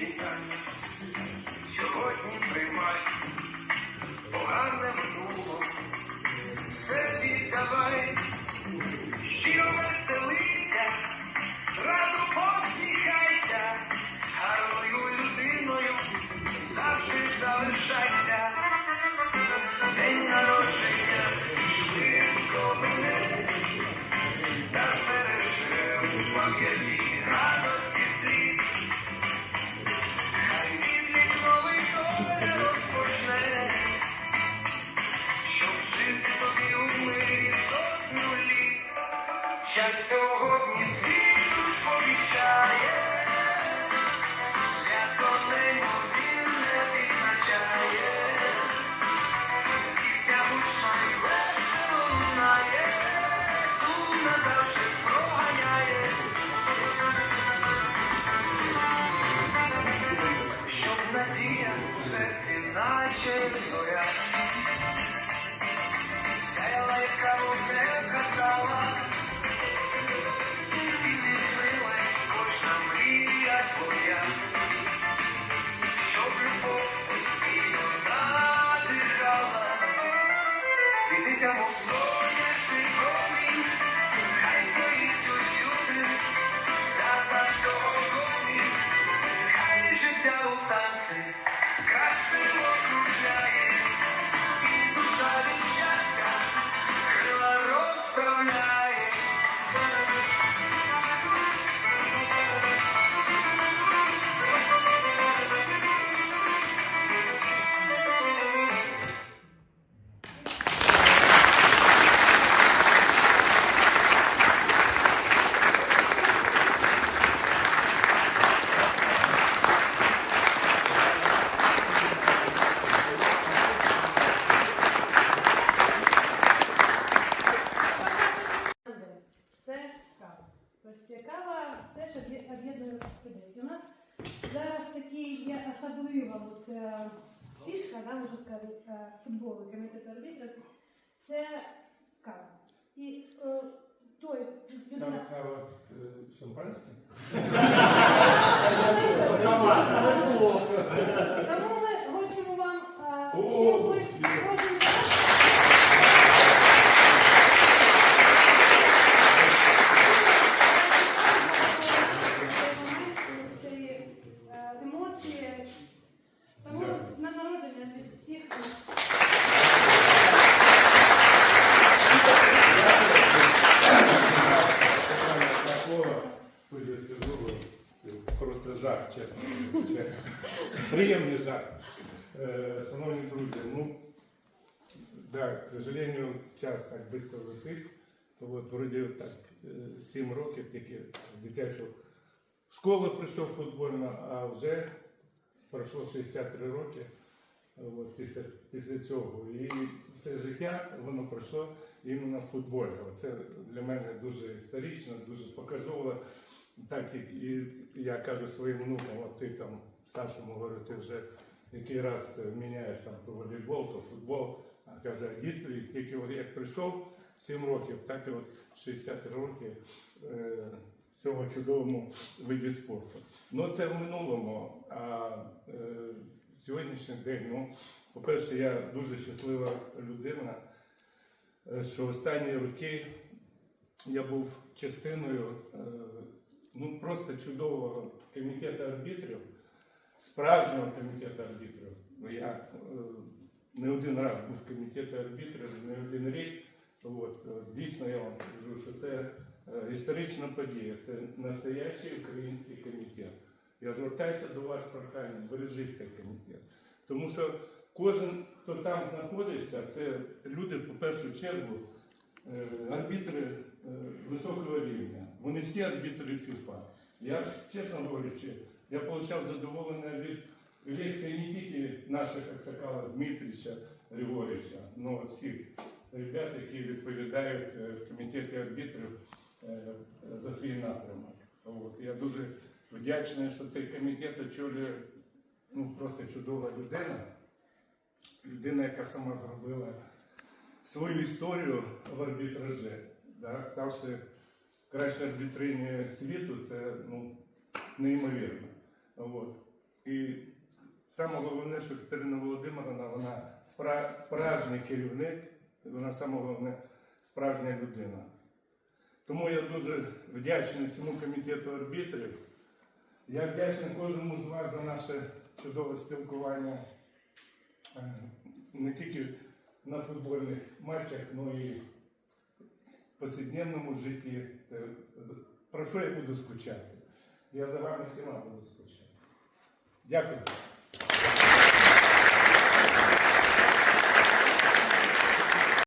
вітань. Сьогодні приймай, погане минуло, все віддавай, щиро веселися, радо посміхайся, гарною людиною завжди залишайся. День народження, швидко мене, та збережи у пам'яті радо. Кава теж об'є- об'єднує людей. У нас зараз такий є особлива от, е, фішка, да, можна сказати, е, футболу комітету арбітрів. Це кава. І е, той людина. Там кава шампанське? Тому ми хочемо вам, О, жах, чесно. Приємний жах. Е, Шановні друзі, ну, да, к сожалению, час так швидко летить. То от вроді так, е, 7 років тільки дитячу школу прийшов футбольно, а вже пройшло 63 роки. От, після, після цього. І все життя воно пройшло іменно в футболі. Це для мене дуже історично, дуже показово. Так як і я кажу своїм внукам, от ти там старшому говорю, ти вже який раз міняєш там то волейбол, то футбол, а каже, а діти, тільки от як прийшов 7 років, так і от 60 років е, в цьому чудовому виді спорту. Ну це в минулому. А е, сьогоднішній день, ну, по-перше, я дуже щаслива людина, е, що останні роки я був частиною е, ну, просто чудового комітету арбітрів, справжнього комітету арбітрів. Ну, Я е, не один раз був в комітеті арбітрів, не один рік. От, е, дійсно, я вам кажу, що це е, історична подія, це настоящий український комітет. Я звертаюся до вас з проханням, бережіть цей комітет. Тому що кожен, хто там знаходиться, це люди, по першу чергу, арбітри е, високого рівня. Вони всі арбітри ФІФА. Я, чесно говорячи, я отримав задоволення від лекцій не тільки наших Аксакала Дмитрича Григорьовича, але всіх ребят, які відповідають е, в комітеті арбітрів е, за свій напрямок. От. Я дуже вдячний, що цей комітет очолює ну, просто чудова людина. Людина, яка сама зробила свою історію в арбітражі, да, ставши кращою арбітриною світу, це ну, неймовірно. От. І саме головне, що Катерина Володимировна, вона спра- справжній керівник, вона саме головне справжня людина. Тому я дуже вдячний всьому комітету арбітрів. Я вдячний кожному з вас за наше чудове спілкування е, не тільки на футбольних матчах, ну і в повсякденному житті. Це про що я буду скучати? Я за вами всіма буду скучати. Дякую.